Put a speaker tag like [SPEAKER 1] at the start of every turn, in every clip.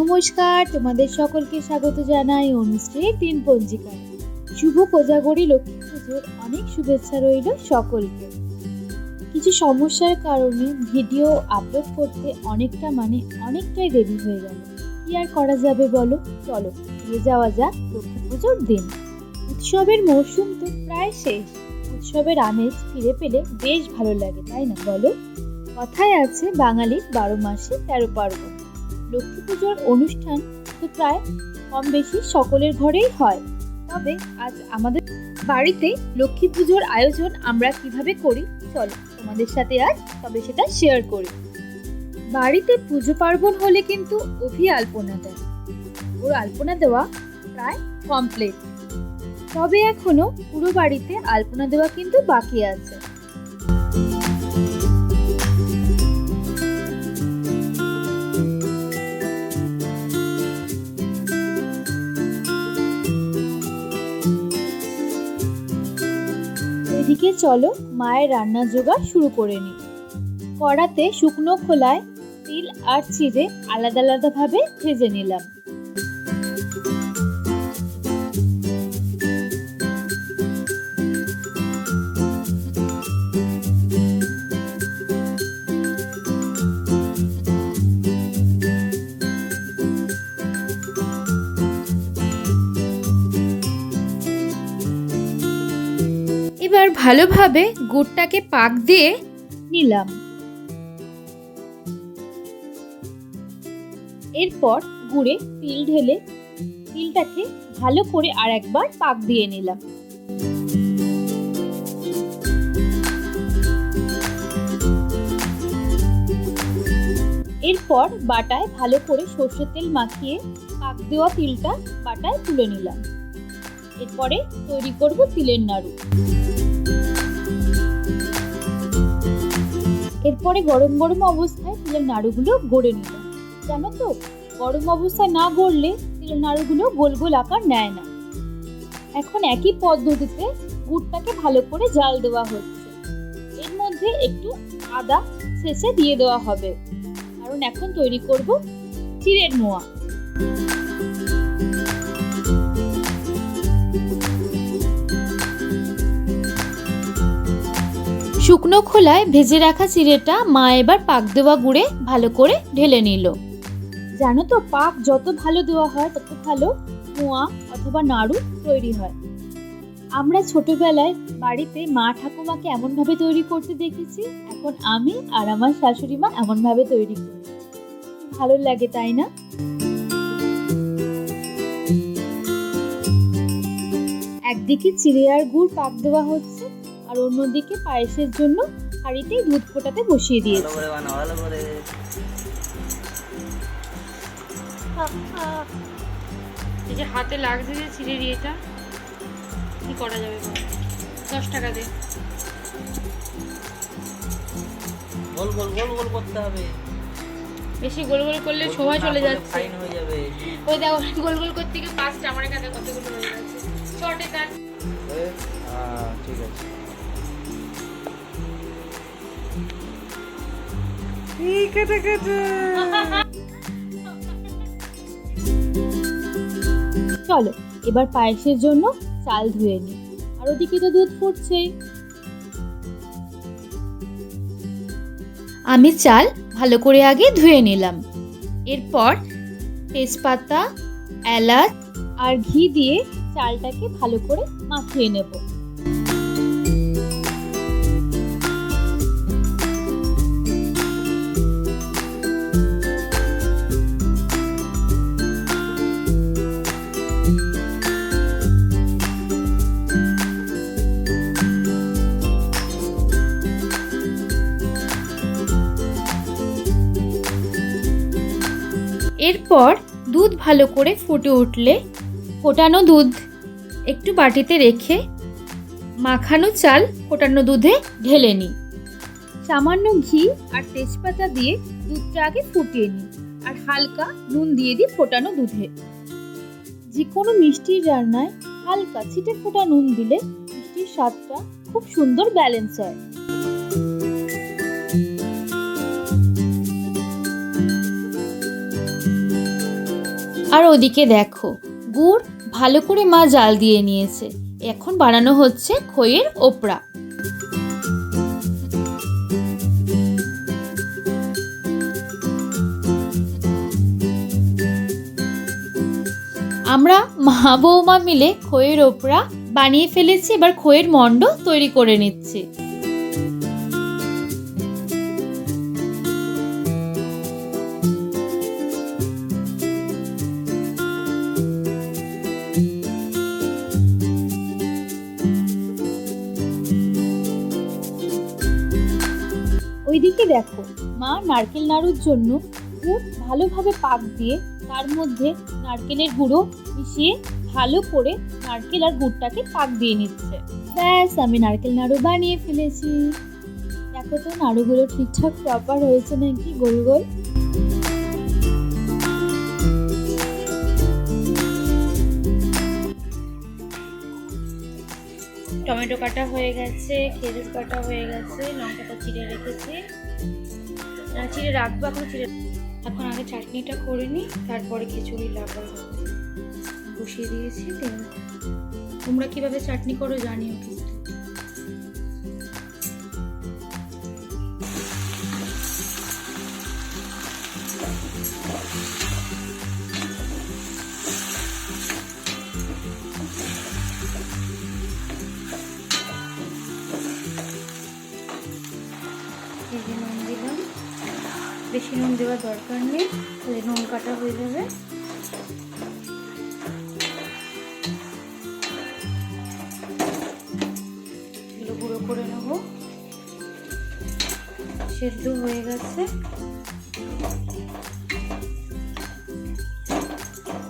[SPEAKER 1] নমস্কার, তোমাদের সকলকে স্বাগত জানাই অনুষ্ঠানের দিন পঞ্জিকায়। শুভ কোজাগরী লক্ষ্মী পুজোর অনেক শুভেচ্ছা রইল সকলকে। কিছু সমস্যার কারণে ভিডিও আপলোড করতে অনেকটা মানে অনেকটাই দেরি হয়ে গেল। কি আর করা যাবে বলো? চলো, ফিরে যাওয়া যাক লক্ষ্মী পুজোর দিন। উৎসবের মরশুম তো প্রায় শেষ। উৎসবের আমেজ ফিরে পেলে বেশ ভালো লাগে, তাই না বলো? কথায় আছে বাঙালির বারো মাসে তেরো পার্বণ। লক্ষ্মী পুজোর অনুষ্ঠান তো প্রায় কম বেশি সকলের ঘরেই হয়। তবে আজ আমাদের বাড়িতে লক্ষ্মী পুজোর আয়োজন আমরা কীভাবে করি, চলো তোমাদের সাথে আজ তবে সেটা শেয়ার করি। বাড়িতে পুজো পার্বণ হলে কিন্তু অভি আলপনা দেয়। ওর আলপনা দেওয়া প্রায় কমপ্লিট তবে এখনও পুরো বাড়িতে আলপনা দেওয়া কিন্তু বাকি আছে। চলো মায়ের রান্না জোগাড় শুরু করে নিই। কড়াতে শুকনো খোলায় তিল আর চিড়ে আলাদা আলাদাভাবে ভেজে নিলাম। ভালোভাবে গুড়টাকে পাক দিয়ে নিলাম। এরপর গুড়ে তিল ঢেলে তিলটাকে ভালো করে আর একবার পাক দিয়ে নিলাম। এরপর বাটায় ভালো করে সর্ষের তেল মাখিয়ে পাক দেওয়া তিলটা বাটায় তুলে নিলাম। এরপরে তৈরি করব তিলের নাড়ু। এরপরে গরম গরম অবস্থায় তিলের নাড়ুগুলো গড়ে নিলাম জানো তো, গরম অবস্থায় না গড়লে তিলের নাড়ুগুলো গোল গোল আকার নেয় না। এখন একই পদ্ধতিতে গুড়টাকে ভালো করে জাল দেওয়া হচ্ছে। এর মধ্যে একটু আদা শেষে দিয়ে দেওয়া হবে। কারণ এখন তৈরি করব চিড়ের মোয়া শুকনো খোলায় ভেজে রাখা চিড়েটা মা এবার পাক দেওয়া গুড়ে ভালো করে ঢেলে নিল। জানো তো, পাক যত ভালো দেওয়া হয়, তত ভালো মোয়া অথবা নাড়ু তৈরি হয়। আমরা ছোটবেলায় বাড়িতে মা ঠাকুমাকে এমনভাবে তৈরি করতে দেখেছি, এখন আমি আর আমার শাশুড়ি মা এমনভাবে তৈরি করি। ভালো লাগে, তাই না? একদিকে চিড়ে আর গুড় পাক দেওয়া হচ্ছে আর অন্যদিকে পায়েসের জন্য হাঁড়িতেই দুধ ফোটাতে বসিয়ে দিয়েছি।
[SPEAKER 2] এই যে হাতে লাগছে যে ছিঁড়ে এটা কি করা যাবে দশ টাকা দে।
[SPEAKER 3] গোল গোল গোল গোল করতে হবে।
[SPEAKER 2] বেশি গোল গোল করলে সময় চলে যাচ্ছে।
[SPEAKER 3] ফাইন হয়ে যাবে।
[SPEAKER 2] ওই দেখো গোল গোল করতে গিয়ে পাঁচটা আমার এখানে কতগুলো হয়ে যাচ্ছে শর্টে কাট
[SPEAKER 3] এ, ঠিক আছে
[SPEAKER 1] চলো, এবার পায়েসের জন্য চাল ধুয়ে নিই। আর ওদিকে তো দুধ ফুটছেই। আমি চাল ভালো করে আগে ধুয়ে নিলাম। এরপর তেজপাতা, এলাচ আর ঘি দিয়ে চালটাকে ভালো করে মাখিয়ে নেব। এরপর দুধ ভালো করে ফুটে উঠলে ফোটানো দুধ একটু বাটিতে রেখে মাখানো চাল ফোটানো দুধে ঢেলে নিই। সামান্য ঘি আর তেজপাতা দিয়ে দুধটা আগে ফুটিয়ে নিই আর হালকা নুন দিয়ে দিই ফোটানো দুধে। যে কোনো মিষ্টির রান্নায় হালকা ছিটে ফোটা নুন দিলে মিষ্টির স্বাদটা খুব সুন্দর ব্যালেন্স হয়। আর ওদিকে দেখো, গুড় ভালো করে মা জাল দিয়ে নিয়েছে। এখন বানানো হচ্ছে খইয়ের ওপরা। আমরা মা বৌমা মিলে খইয়ের ওপরা বানিয়ে ফেলেছি, এবার খইয়ের মণ্ড তৈরি করে নিচ্ছি। দেখো মা নারকেল নাড়ুর জন্য খুব ভালোভাবে পাক দিয়ে তার মধ্যে নারকেলের গুঁড়ো মিশিয়ে ভালো করে নারকেল আর গুড়টাকে পাক দিয়ে নিচ্ছে। ব্যাস, আমি নারকেল নাড়ু বানিয়ে ফেলেছি। দেখো তো, নাড়ুগুলো ঠিকঠাক প্রপার হয়েছে নাকি? গোল গোল।
[SPEAKER 2] টমেটো কাটা হয়ে গেছে, খেজুর কাটা হয়ে গেছে, লঙ্কাটা চিড়ে রেখেছি। চিড়ে রাখব, এখন চিড়ে এখন আগে চাটনিটা করে নিই, তারপরে খিচুড়ি লাগা বসিয়ে দিয়েছি তোমরা কীভাবে চাটনি করো জানিও কিন্তু এই বেশি নুন দেওয়ার দরকার নেই নুন কাটা হয়ে যাবে। এগুলো গুঁড়ো করে নেব। সেদ্ধ হয়ে গেছে।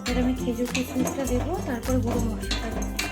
[SPEAKER 2] এবার আমি খেজুর কিশমিশটা দেবো, তারপর গুঁড়ো মশলাটা দেবো।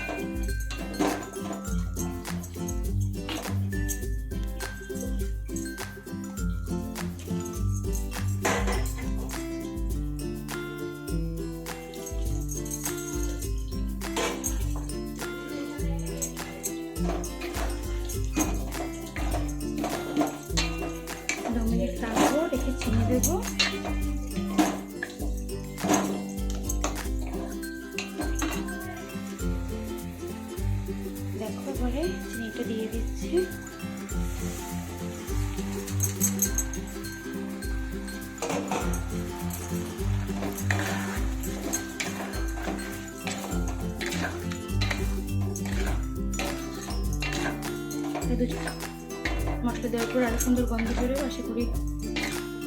[SPEAKER 2] দেওয়ার পর আরও সুন্দর গন্ধ বেরোয় আশা করি।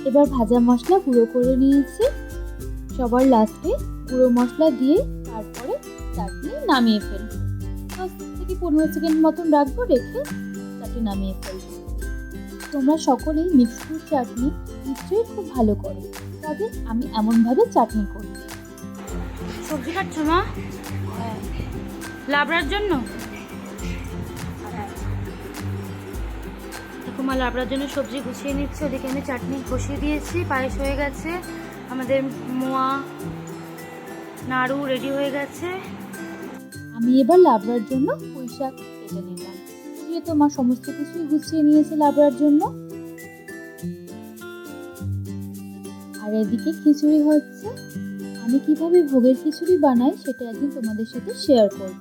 [SPEAKER 1] এবার ভাজা মশলা গুঁড়ো করে নিয়েছি। সবার লাস্টে গুঁড়ো মশলা দিয়ে তারপরে চাটনি নামিয়ে ফেলব। দশ থেকে পনেরো সেকেন্ড মতন রাখব রেখে চাটনি নামিয়ে ফেলব। তোমরা সকলেই মিক্স ফ্রুট চাটনি নিশ্চয়ই খুব ভালো করো তবে আমি এমনভাবে চাটনি করি
[SPEAKER 2] সবজি কাটছো মা? লাবড়ার জন্য? মা লাবড়ার জন্য সবজি গুছিয়ে নিচ্ছে। ওদিকে আমি চাটনি বসিয়ে দিয়েছি, পায়েস হয়ে গেছে। আমাদের মোয়া, নাড়ু রেডি হয়ে গেছে।
[SPEAKER 1] আমি এবার লাবড়ার জন্য পুঁই শাক কেটে নিলাম। দিয়ে তো মা সমস্ত কিছুই গুছিয়ে নিয়েছে লাবড়ার জন্য। আর এদিকে খিচুড়ি হচ্ছে। আমি কীভাবে ভোগের খিচুড়ি বানাই সেটা একদিন তোমাদের সাথে শেয়ার করব।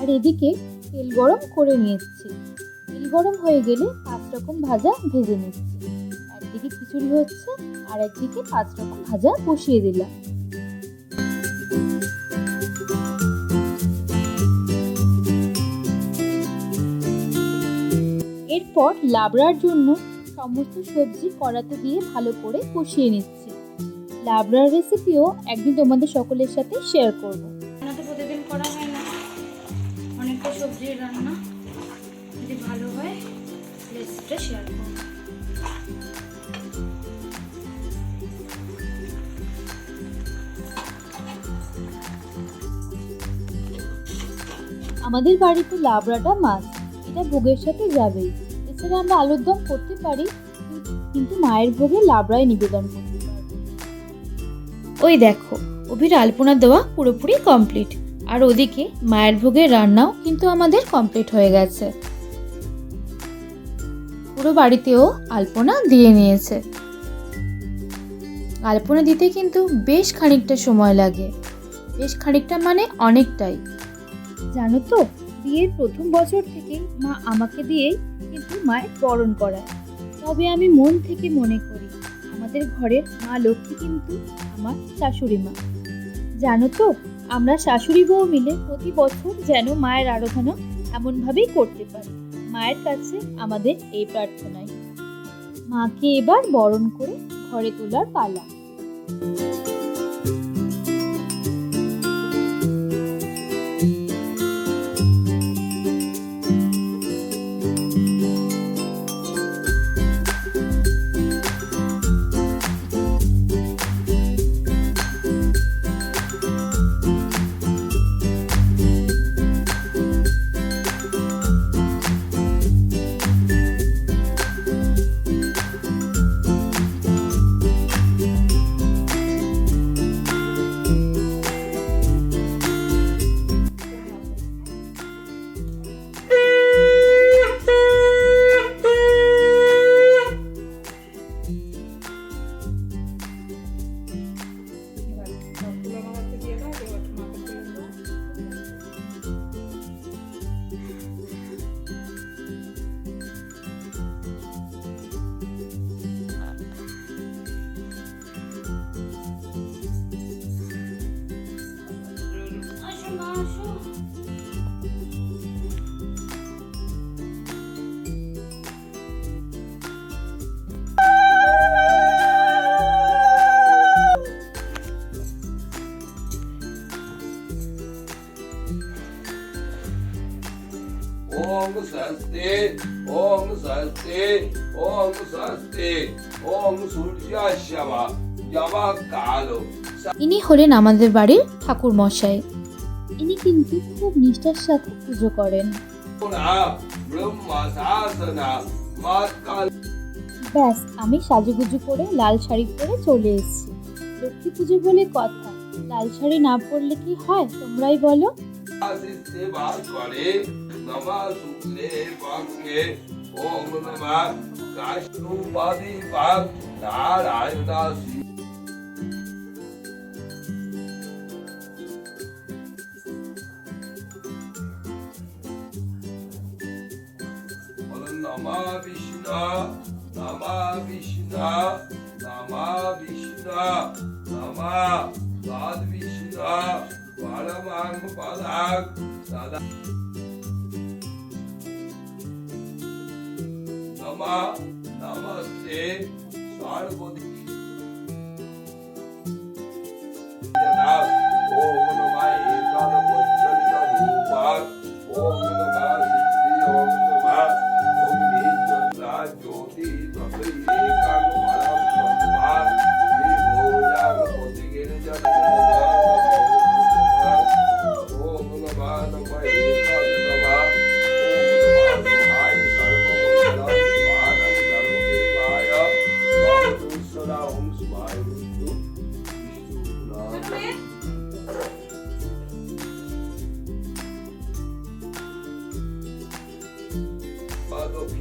[SPEAKER 1] আর এদিকে তেল গরম করে নিয়েছি। গরম হয়ে গেলে পাঁচ রকম ভাজা ভেজে নিচ্ছি। একদিকে খিচুড়ি হচ্ছে, আর একদিকে পাঁচ রকম ভাজা বসিয়ে দিলাম। এরপর লাবড়ার জন্য সমস্ত সবজি কড়াতে দিয়ে ভালো করে কষিয়ে নিচ্ছি। লাবড়ার রেসিপিও একদিন তোমাদের সকলের সাথে শেয়ার করব।
[SPEAKER 2] তো প্রতিদিন করা হয় না। অনেকটা সবজির রান্না। রেসিপিটা শেয়ার করব
[SPEAKER 1] আমাদের বাড়িতে লাবড়াটা মাছ। এটা ভোগের সাথে যাবেই এছাড়া আমরা আলুর দম করতে পারি কিন্তু মায়ের ভোগে লাবড়ায় নিবেদন করতে পারব ওই দেখো অভির আলপনা দেওয়া পুরোপুরি কমপ্লিট আর ওদিকে মায়ের ভোগের রান্নাও কিন্তু আমাদের কমপ্লিট হয়ে গেছে। পুরো বাড়িতেও আলপনা দিয়ে নিয়েছে। আলপনা দিতে কিন্তু বেশ খানিকটা সময় লাগে। বেশ খানিকটা মানে অনেকটাই। জানো তো, বিয়ের প্রথম বছর থেকেই মা আমাকে দিয়েই কিন্তু মায়ের বরণ করায়। তবে আমি মন থেকে মনে করি, আমাদের ঘরের মা লক্ষ্মী কিন্তু আমার শাশুড়ি মা। জানো তো, আমরা শাশুড়ি বউ মিলে প্রতি বছর যেন মায়ের আরাধনা এমনভাবেই করতে পারি। মায়ের কাছে আমাদের এই প্রার্থনাই মাকে এবার বরণ করে ঘরে তোলার পালা।
[SPEAKER 4] ओम स्वस्ति ओम स्वस्ति ओम स्वस्ति ओम सूर्याश्यमा यमा कालो
[SPEAKER 1] ইনি হলেন আমাদের বাড়ির ঠাকুর মশাই ইনি কিন্তু খুব নিষ্ঠার সাথে পুজো করেন
[SPEAKER 4] सगुणा ब्रह्म शासना मात काल
[SPEAKER 1] ব্যাস আমি সাজুগুজু করে লাল শাড়ি পরে চলে এসেছি লক্ষ্মী পুজো বলে কথা লাল শাড়ি না পরলে কি হয় তোমরাই বলো
[SPEAKER 4] सेवा करे नमा शुक्ले वाक्ये ओम नमः काष्णुपादी पाप नारायणासी नमा विष्णु नमा विष्णु नमा विष्णु नमा साद विष्णु परमांग पदाक सदा নামা namaste সর্বদিক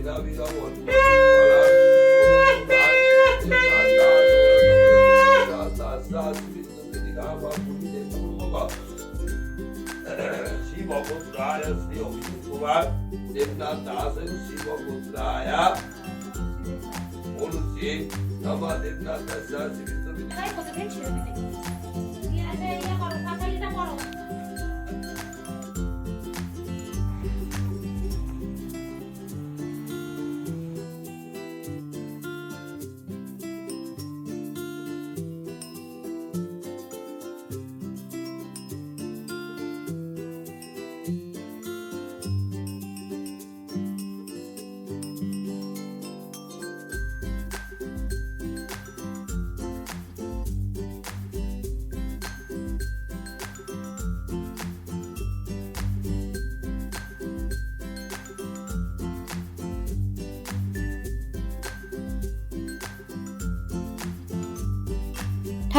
[SPEAKER 4] that be that one.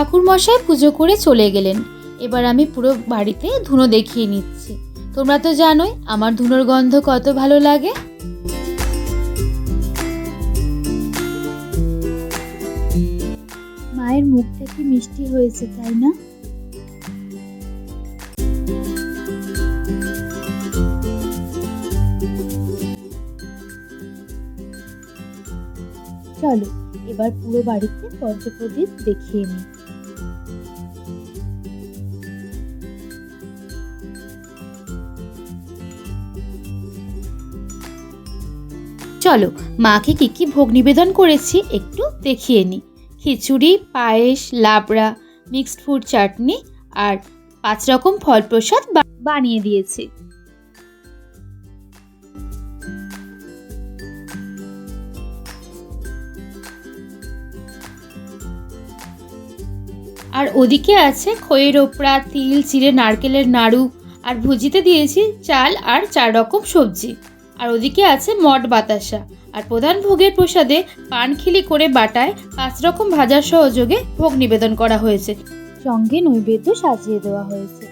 [SPEAKER 1] ঠাকুর মশাই পুজো করে চলে গেলেন। এবার আমি পুরো বাড়িতে ধুনো দেখিয়ে নিচ্ছি। তোমরা তো জানোই আমার ধুনোর গন্ধ কত ভালো লাগে। মায়ের মুখ থেকে কি মিষ্টি হয়েছে, তাই না? চলো, এবার পুরো বাড়িতে পঞ্চপ্রদীপ দেখিয়ে নিই।
[SPEAKER 2] চলো, মাকে কি কি ভোগ নিবেদন করেছি একটু দেখিয়ে নিই খিচুড়ি, পায়েস, লাবড়া মিক্সড ফ্রুট চাটনি আর পাঁচ রকম ফল প্রসাদ বানিয়ে দিয়েছি। আর ওদিকে আছে খইয়ের ওপরা, তিল, চিড়ে, নারকেলের নাড়ু আর ভুজিতে দিয়েছি চাল আর চার রকম সবজি। আর ওদিকে আছে মট বাতাসা। আর প্রধান ভোগের প্রসাদে পানখিলি করে বাটায় পাঁচ রকম ভাজার সহযোগে ভোগ নিবেদন করা হয়েছে।
[SPEAKER 1] সঙ্গে নৈবেদ্য সাজিয়ে দেওয়া হয়েছে।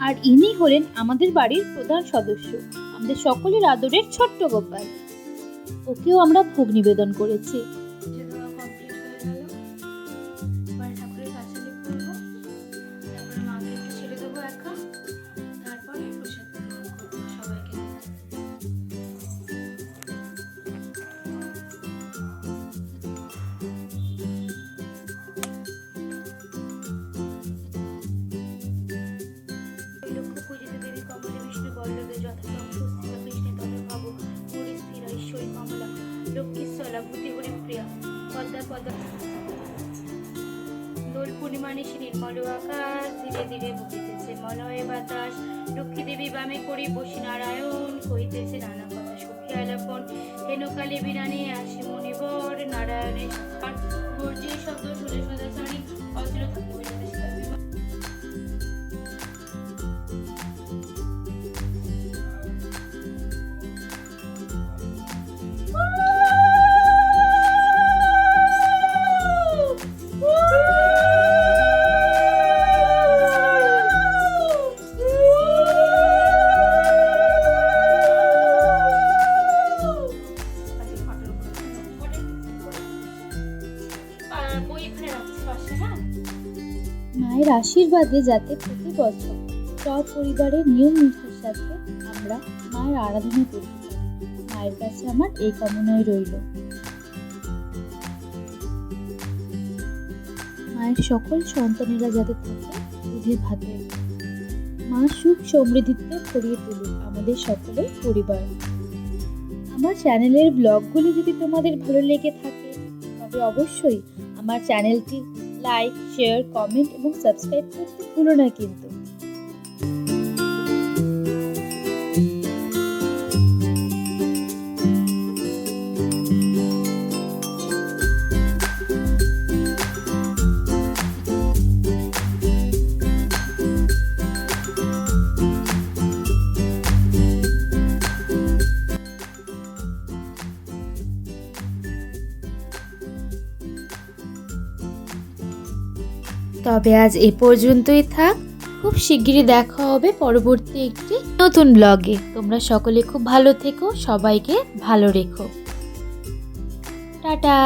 [SPEAKER 1] আর ইনি হলেন আমাদের বাড়ির প্রধান সদস্য, আমাদের সকলের আদরের ছোট্ট গোপাল। ওকেও আমরা ভোগ নিবেদন করেছি।
[SPEAKER 2] নিশি আকাশ, ধীরে ধীরে বহিতেছে মলয় বাতাস। লক্ষ্মী দেবী বামে করি বসি নারায়ণ, কহিতেছে, নানা কথা সুখী আলাপন। হেনকালে বিরানে আসি মনিবর নারায়ণের গর্জি শব্দ শুনে সদাচারী অচির
[SPEAKER 1] আশীর্বাদে যাতে প্রতি বছর সপরিবারের নিয়ম নিষ্ঠার সাথে আমরা মায়ের আরাধনা পারি মায়ের কাছে আমার এই কামনাই রইল। মায়ের সকল সন্তানেরা যাতে থাকে দুধে ভাতে মা সুখ সমৃদ্ধিতে ভরিয়ে তুলুক আমাদের সকলের পরিবার। আমার চ্যানেলের ব্লগগুলি যদি তোমাদের ভালো লেগে থাকে, তবে অবশ্যই আমার চ্যানেলটি লাইক শেয়ার কমেন্ট এবং সাবস্ক্রাইব করতে ভুলো না কিন্তু।
[SPEAKER 2] তবে আজ এ পর্যন্তই থাক। খুব শিগগিরই দেখা হবে পরবর্তী একটি নতুন ব্লগে তোমরা সকলে খুব ভালো থেকো, সবাইকে ভালো রেখো। টাটা!